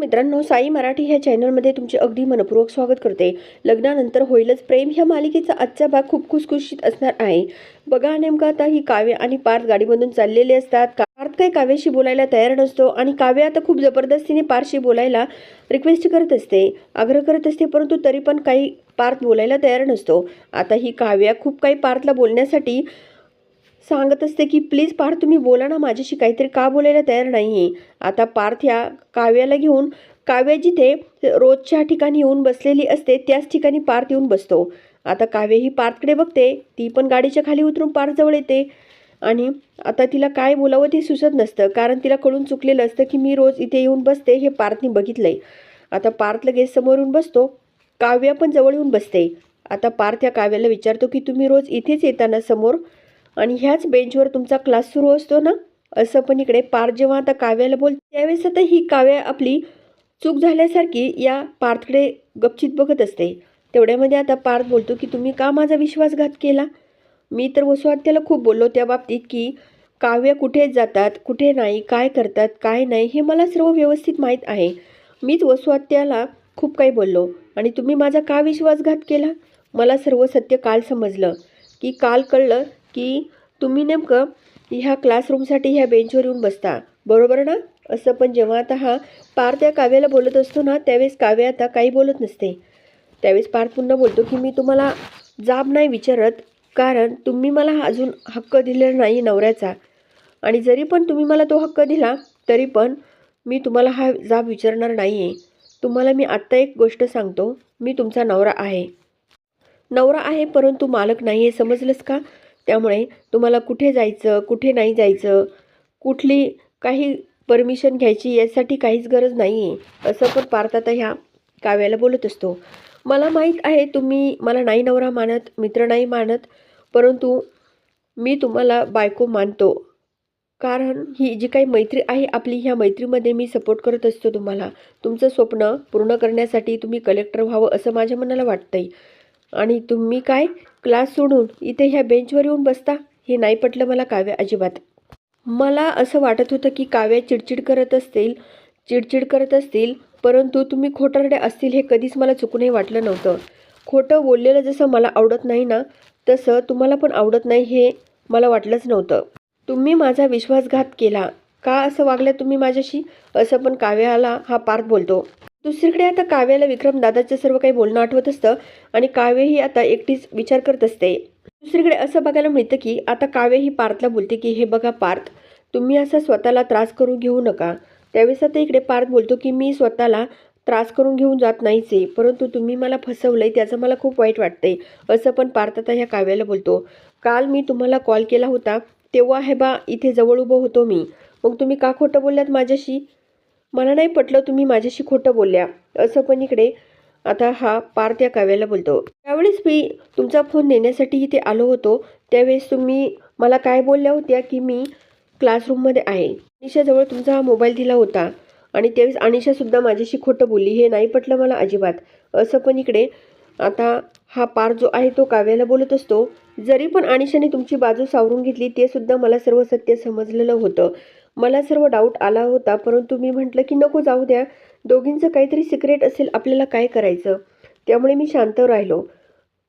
मित्रांनो साई मराठी ह्या चॅनलमध्ये तुमचे अगदी मनपूर्वक स्वागत करते. लग्नानंतर होईलच प्रेम ह्या मालिकेचा आजचा भाग खूप खुसखुशीत असणार आहे. बघा नेमकं आता ही काव्य आणि पार्थ गाडीमधून चाललेले असतात. पार्थ काही काव्याशी बोलायला तयार नसतो आणि काव्य आता खूप जबरदस्तीने पारशी बोलायला रिक्वेस्ट करत असते. आग्रह करत असते परंतु तरी पण काही पार्थ बोलायला तयार नसतो. आता ही काव्या खूप काही पार्थला बोलण्यासाठी सांगत असते की प्लीज पार्थ तुम्ही बोला ना माझ्याशी काहीतरी का बोलायला तयार नाही आहे आता पार्थ ह्या काव्याला घेऊन काव्य जिथे रोजच्या ठिकाणी येऊन बसलेली असते त्याच ठिकाणी पार्थ येऊन बसतो. आता काव्य ही पार्थकडे बघते ती पण गाडीच्या खाली उतरून पार्थजवळ येते. आणि आता तिला काय बोलावं ते सुचत नसतं कारण तिला कळून चुकलेलं असतं की मी रोज इथे येऊन बसते हे पार्थने बघितलंय. आता पार्थ लगेच समोर येऊन बसतो काव्य पण जवळ येऊन बसते. आता पार्थ या काव्याला विचारतो की तुम्ही रोज इथेच येताना समोर आणि ह्याच बेंचवर तुमचा क्लास सुरू असतो ना? असं पण इकडे पार्थ जेव्हा आता काव्याला बोल त्यावेळेस आता ही काव्या आपली चूक झाल्यासारखी या पार्थकडे गपचित बघत असते. तेवढ्यामध्ये आता पार्थ बोलतो की तुम्ही का माझा विश्वासघात केला? मी तर वसुहत्याला खूप बोललो त्या बाबतीत की काव्य कुठे जातात कुठे नाही काय करतात काय नाही हे मला सर्व व्यवस्थित माहीत आहे. मीच वसुहत्याला खूप काही बोललो. आणि तुम्ही माझा का विश्वासघात केला? मला सर्व सत्य काल समजलं की काल कळलं की तुम्ही नेमकं ह्या क्लासरूमसाठी ह्या बेंचवर येऊन बसता. बरोबर ना? असं पण जेव्हा आता हा पार त्या काव्याला बोलत असतो ना त्यावेळेस काव्य आता काही बोलत नसते. त्यावेळेस पार्थ पुन्हा बोलतो की मी तुम्हाला जाब नाही विचारत कारण तुम्ही मला हा अजून हक्क दिलेला नाही नवऱ्याचा. आणि जरी पण तुम्ही मला तो हक्क दिला तरी पण मी तुम्हाला हा जाब विचारणार नाही आहे तुम्हाला मी आत्ता एक गोष्ट सांगतो. मी तुमचा नवरा आहे. नवरा आहे परंतु मालक नाही आहे समजलंच का? त्यामुळे तुम्हाला कुठे जायचं कुठे नाही जायचं कुठली काही परमिशन घ्यायची यासाठी काहीच गरज नाही आहे असं पण पार्थ आता ह्या काव्याला बोलत असतो. मला माहीत आहे तुम्ही मला नाही नवरा मानत मित्र नाही मानत परंतु मी तुम्हाला बायको मानतो. कारण ही जी काही मैत्री आहे आपली ह्या मैत्रीमध्ये मी सपोर्ट करत असतो तुम्हाला. तुमचं स्वप्न पूर्ण करण्यासाठी तुम्ही कलेक्टर व्हावं असं माझ्या मनाला वाटतंय. आणि तुम्ही काय? क्लास सोडून इथे ह्या बेंचवर येऊन बसता? हे नाही पटलं मला काव्य अजिबात. मला असं वाटत होतं की काव्य चिडचिड करत असतील चिडचिड करत असतील परंतु तुम्ही खोटारडे असतील हे कधीच मला चुकूनही वाटलं नव्हतं. खोटं बोललेलं जसं मला आवडत नाही ना तसं तुम्हाला पण आवडत नाही हे मला वाटलंच नव्हतं. तुम्ही माझा विश्वासघात केला. का असं वागलं तुम्ही माझ्याशी? असं पण काव्याला हा पार्थ बोलतो. दुसरीकडे आता काव्याला विक्रम दादाचं सर्व काही बोलणं आठवत असतं आणि काव्य ही आता एकटीच विचार करत असते. दुसरीकडे असं बघायला मिळतं की आता काव्य ही पार्थला बोलते की हे बघा पार्थ तुम्ही असा स्वतःला त्रास करून घेऊ नका. त्यावेळेस आता इकडे पार्थ बोलतो की मी स्वतःला त्रास करून घेऊन जात नाहीच आहे परंतु तुम्ही मला फसवलंय त्याचं मला खूप वाईट वाटतंय असं पण पार्थ आता ह्या काव्याला बोलतो. काल मी तुम्हाला कॉल केला होता तेव्हा हे बा इथे जवळ उभं होतो मी. मग तुम्ही का खोटं बोलल्यात माझ्याशी? मला नाही पटलं तुम्ही माझ्याशी खोटं बोलल्या. असं पण इकडे आता हा पार्थ या काव्याला बोलतो. त्यावेळेस मी तुमचा फोन नेण्यासाठी इथे आलो होतो त्यावेळेस तुम्ही मला काय बोलल्या होत्या की मी क्लासरूममध्ये आहे. अनिशाजवळ तुमचा हा मोबाईल दिला होता आणि त्यावेळेस अनिशासुद्धा माझ्याशी खोटं बोलली हे नाही पटलं मला अजिबात. असं पण इकडे आता हा पार जो आहे तो काव्याला बोलत असतो. जरी पण अनिशाने तुमची बाजू सावरून घेतली ते सुद्धा मला सर्व सत्य समजलेलं होतं. मला सर्व डाऊट आला होता परंतु मी म्हटलं की नको जाऊ द्या. दोघींचं काहीतरी सिक्रेट असेल आपल्याला काय करायचं? त्यामुळे मी शांत राहिलो.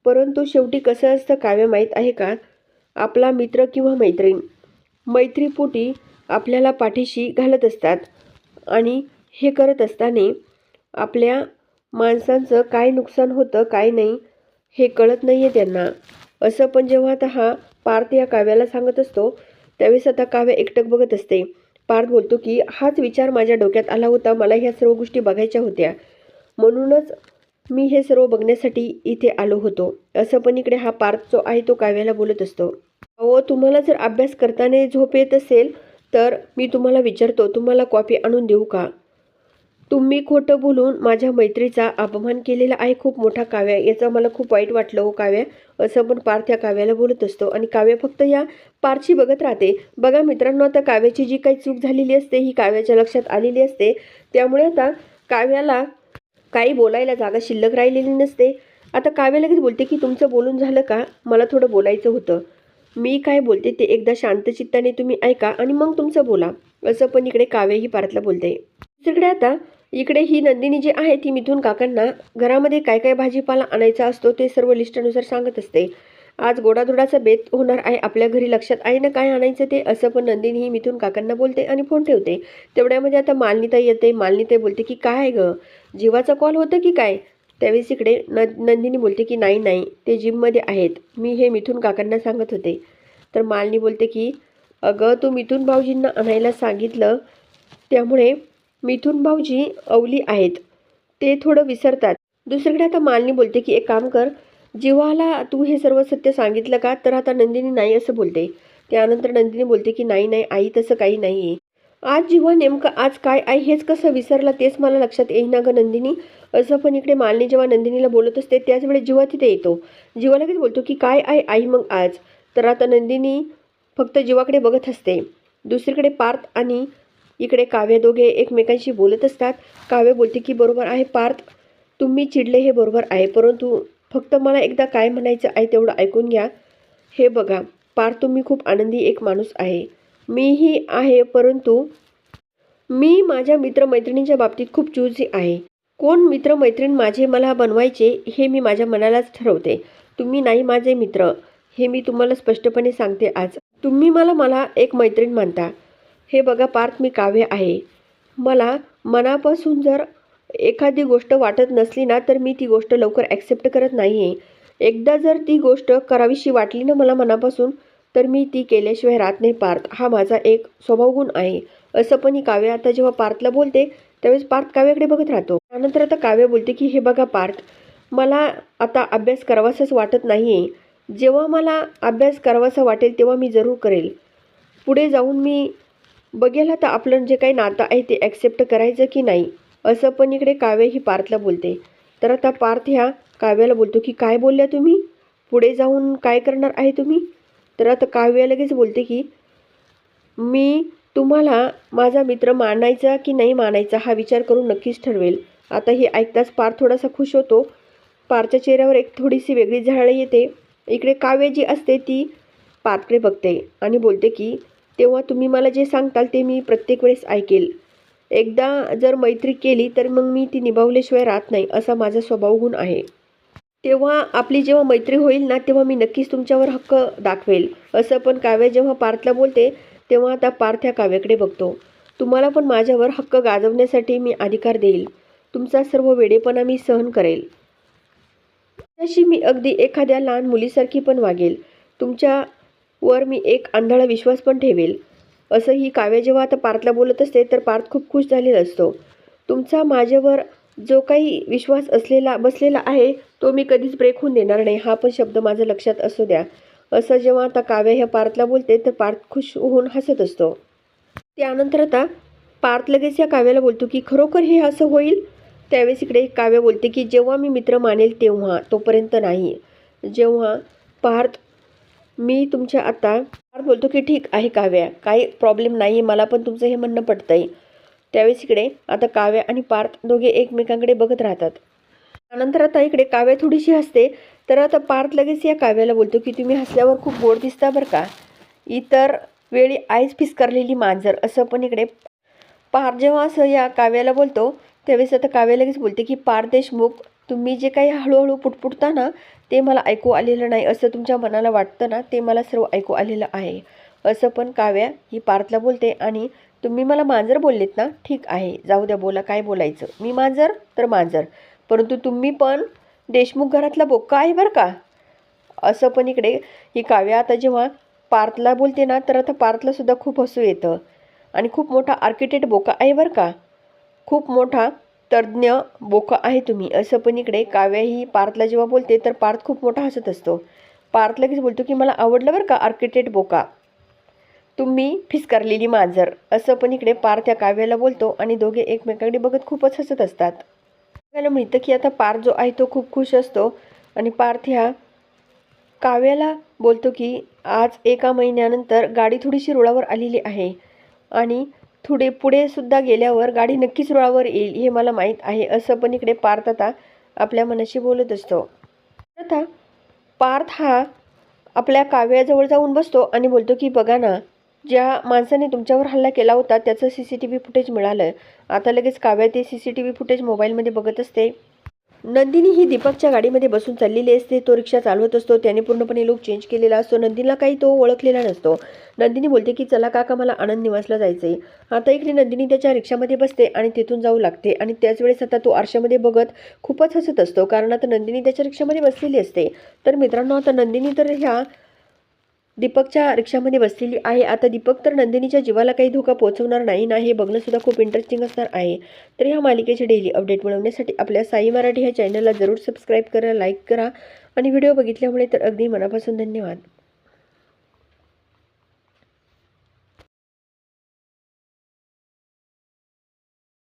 परंतु शेवटी कसं असतं काव्य माहीत आहे का? आपला मित्र किंवा मैत्रीण. मैत्रीपोटी आपल्याला पाठीशी घालत असतात आणि हे करत असताना आपल्या माणसांचं काय नुकसान होतं काय नाही हे कळत नाही आहे त्यांना. असं पण जेव्हा आता हा पार्थ या काव्याला सांगत असतो त्यावेळेस आता काव्य एकटक बघत असते. पार्थ बोलतो की हाच विचार माझ्या डोक्यात आला होता मला ह्या सर्व गोष्टी बघायच्या होत्या. म्हणूनच मी हे सर्व बघण्यासाठी इथे आलो होतो. असं पण इकडे हा पार्थ जो आहे तो काव्याला बोलत असतो. अहो तुम्हाला जर अभ्यास करताना झोप येत असेल तर मी तुम्हाला विचारतो तुम्हाला कॉपी आणून देऊ का? तुम्ही खोटं बोलून माझ्या मैत्रीचा अपमान केलेला आहे. खूप मोठा काव्य याचा मला खूप वाईट वाटलं हो काव्य. असं पण पार्थ या काव्याला बोलत असतो. आणि काव्य फक्त या पारची बघत राहते. बघा मित्रांनो आता काव्याची जी काही चूक झालेली असते ही काव्याच्या लक्षात आलेली असते. त्यामुळे आता काव्याला काही बोलायला जागा शिल्लक राहिलेली नसते. आता काव्य लगेच बोलते की तुमचं बोलून झालं का? मला थोडं बोलायचं होतं. मी काय बोलते ते एकदा शांतचित्ताने तुम्ही ऐका आणि मग तुमचं बोला. असं पण इकडे काव्य ही पार्थला बोलते. दुसरीकडे आता इकडे ही नंदिनी जी आहे ती मिथून काकांना घरामध्ये काय काय भाजीपाला आणायचा असतो ते सर्व लिस्टनुसार सांगत असते. आज गोडाधोडाचा बेत होणार आहे आपल्या घरी लक्षात आहे ना काय आणायचं ते असं पण नंदिनी ही मिथून काकांना बोलते आणि फोन ठेवते. तेवढ्यामध्ये आता मालनीताई येते. मालनीताई बोलते की काय आहे गं जीवाचा कॉल होतं की काय? त्यावेळेस इकडे न नंदिनी बोलते की नाही नाही ते जिममध्ये आहेत. मी हे मिथून काकांना सांगत होते. तर मालनी बोलते की अगं तू मिथून भाऊजींना आणायला सांगितलं त्यामुळे मिथुन भाऊजी अवली आहेत. ते थोडं विसरतात. दुसरीकडे आता मालनी बोलते की एक काम कर जीवाला तू हे सर्व सत्य सांगितलं का तर आता नंदिनी नाही असं बोलते. त्यानंतर नंदिनी बोलते की नाही नाही आई तसं काही नाही आहे आज जीवा नेमकं आज काय आहे हेच कसं विसरला तेच मला लक्षात येईना गं नंदिनी. असं पण इकडे मालनी जेव्हा नंदिनीला बोलत असते त्याच वेळेस जीवा तिथे येतो. जीवा लगेच बोलतो की काय आहे आई मग आज? तर आता नंदिनी फक्त जीवाकडे बघत असते. दुसरीकडे पार्थ आणि इकडे काव्य दोघे एकमेकांशी बोलत असतात. काव्य बोलते की बरोबर आहे पार्थ. तुम्ही चिडले हे बरोबर आहे परंतु फक्त मला एकदा काय म्हणायचं आहे तेवढं ऐकून घ्या. हे बघा पार्थ तुम्ही खूप आनंदी एक माणूस आहे. मीही आहे परंतु मी माझ्या मित्रमैत्रिणींच्या बाबतीत खूप चूजी आहे. कोण मित्रमैत्रीण माझे मला बनवायचे हे मी माझ्या मनालाच ठरवते. तुम्ही नाही माझे मित्र हे मी तुम्हाला स्पष्टपणे सांगते आज. तुम्ही मला मला एक मैत्रीण मानता. हे बघा पार्थ मी काव्य आहे. मला मनापासून जर एखादी गोष्ट वाटत नसली ना तर मी ती गोष्ट लवकर ॲक्सेप्ट करत नाही आहे एकदा जर ती गोष्ट करावीशी वाटली ना मला मनापासून तर मी ती केल्याशिवाय राहत नाही पार्थ. हा माझा एक स्वभावगुण आहे. असं पण ही काव्य आता जेव्हा पार्थला बोलते त्यावेळेस पार्थ काव्याकडे बघत राहतो. त्यानंतर आता काव्य बोलते की हे बघा पार्थ मला आता अभ्यास करावासाच वाटत नाही आहे जेव्हा मला अभ्यास करावासा वाटेल तेव्हा मी जरूर करेल. पुढे जाऊन मी बघेल आता आपलं जे काही नातं आहे ते ॲक्सेप्ट करायचं की नाही असं पण इकडे काव्य ही पार्थला बोलते. तर आता पार्थ ह्या काव्याला बोलतो की काय बोलल्या तुम्ही? पुढे जाऊन काय करणार आहे तुम्ही? तर आता काव्य लगेच बोलते की मी तुम्हाला माझा मित्र मानायचा की नाही मानायचा हा विचार करून नक्कीच ठरवेल. आता हे ऐकताच पार्थ थोडासा खुश होतो. पारच्या चेहऱ्यावर एक थोडीशी वेगळी झाडं येते. इकडे काव्य जी असते ती पार्थकडे बघते आणि बोलते की तेव्हा तुम्ही मला जे सांगताल ते मी प्रत्येक वेळेस ऐकेल. एकदा जर मैत्री केली तर मग मी ती निभावल्याशिवाय राहत नाही असा माझा स्वभाव गुण आहे. तेव्हा आपली जेव्हा मैत्री होईल ना तेव्हा मी नक्कीच तुमच्यावर हक्क दाखवेल. असं पण काव्य जेव्हा पार्थला बोलते तेव्हा आता पार्थ ह्या काव्याकडे बघतो. तुम्हाला पण माझ्यावर हक्क गाजवण्यासाठी मी अधिकार देईल. तुमचा सर्व वेडेपणा मी सहन करेल. तशी मी अगदी एखाद्या लहान मुलीसारखी पण वागेल. तुमच्या वर मी एक आंधळा विश्वास पण ठेवेल. असं ही काव्य जेव्हा आता पार्थला बोलत असते तर पार्थ खूप खुश झालेला असतो. तुमचा माझ्यावर जो काही विश्वास असलेला बसलेला आहे तो मी कधीच ब्रेक होऊन देणार नाही. हा पण शब्द माझ्या लक्षात असू द्या. असं जेव्हा आता काव्य ह्या पार्थला बोलते तर पार्थ खुश होऊन हसत असतो. त्यानंतर आता पार्थ लगेच या काव्याला बोलतो की खरोखर हे असं होईल? त्यावेळेस इकडे काव्य बोलते की जेव्हा मी मित्र मानेल तेव्हा तोपर्यंत नाही. जेव्हा पार्थ मी तुमच्या आता पार्थ बोलतो की ठीक आहे काव्या. काही प्रॉब्लेम नाही आहे मला पण तुमचं हे म्हणणं पडतं आहे त्यावेळेस इकडे आता काव्या आणि पार्थ दोघे एकमेकांकडे बघत राहतात. त्यानंतर आता इकडे काव्या थोडीशी हसते. तर आता पार्थ लगेच या काव्याला बोलतो की तुम्ही हसल्यावर खूप गोड दिसता बरं का? इतर वेळी आईच फिसकारलेली मांजर. असं पण इकडे पार जेव्हा असं या काव्याला बोलतो त्यावेळेस आता काव्या लगेच बोलते की पार देशमुख तुम्ही जे काही हळूहळू पुटपुटता ना ते मला ऐकू आलेलं नाही असं तुमच्या मनाला वाटतं ना ते मला सर्व ऐकू आलेलं आहे. असं पण काव्या ही पार्थला बोलते आणि तुम्ही मला मांजर बोललेत ना ठीक आहे जाऊ द्या बोला काय बोलायचं? मी मांजर तर मांजर. परंतु तुम्ही पण देशमुख घरातला बोक्का आहे बरं का? असं पण इकडे ही काव्या आता जेव्हा पार्थला बोलते ना तर आता पार्थलासुद्धा खूप हसू येतं. आणि खूप मोठा आर्किटेक्ट बोका आहे बरं का? खूप मोठा तज्ज्ञ बोका आहे तुम्ही. असं पण इकडे काव्या ही पार्थला जेव्हा बोलते तर पार्थ खूप मोठा हसत असतो. पार्थ लगेच बोलतो की मला आवडलं बरं का आर्किटेक्ट बोका? तुम्ही फिसकारलेली मांजर. असं पण इकडे पार्थ या काव्याला बोलतो आणि दोघे एकमेकांकडे बघत खूपच हसत असतात. काव्याला मिळतं की आता पार्थ जो आहे तो खूप खुश असतो आणि पार्थ ह्या काव्याला बोलतो की आज एका महिन्यानंतर गाडी थोडीशी रुळावर आलेली आहे आणि थोडे पुढे सुद्धा गेल्यावर गाडी नक्कीच रुळावर येईल हे मला माहीत आहे असं पण इकडे पार्थ आता आपल्या मनाशी बोलत असतो. आता पार्थ हा आपल्या काव्याजवळ जाऊन बसतो आणि बोलतो की बघा ना ज्या माणसाने तुमच्यावर हल्ला केला होता त्याचं C C T V footage मिळालं. आता लगेच काव्या ते C C T V footage मोबाईलमध्ये बघत असते. नंदिनी ही दीपकच्या गाडीमध्ये बसून चाललेली असते. तो रिक्षा चालवत असतो. त्याने पूर्णपणे लुक चेंज केलेला असतो. नंदिनीला काही तो ओळखलेला नसतो. नंदिनी बोलते की चला काका मला आनंद निवासला जायचं आहे आता इकडे नंदिनी त्याच्या रिक्षामध्ये बसते आणि तिथून जाऊ लागते आणि त्याच वेळेस आता तो आरशामध्ये बघत खूपच हसत असतो. कारण आता नंदिनी त्याच्या रिक्षामध्ये बसलेली असते. तर मित्रांनो आता नंदिनी तर ह्या दीपकच्या रिक्षामध्ये बसलेली आहे. आता दीपक तर नंदिनीच्या जीवाला काही धोका पोहोचवणार नाही ना हे बघणंसुद्धा खूप इंटरेस्टिंग असणार आहे. तर ह्या मालिकेचे डेली अपडेट मिळवण्यासाठी आपल्या साई मराठी ह्या चॅनलला जरूर सबस्क्राईब करा लाईक करा. आणि व्हिडिओ बघितल्यामुळे तर अगदी मनापासून धन्यवाद.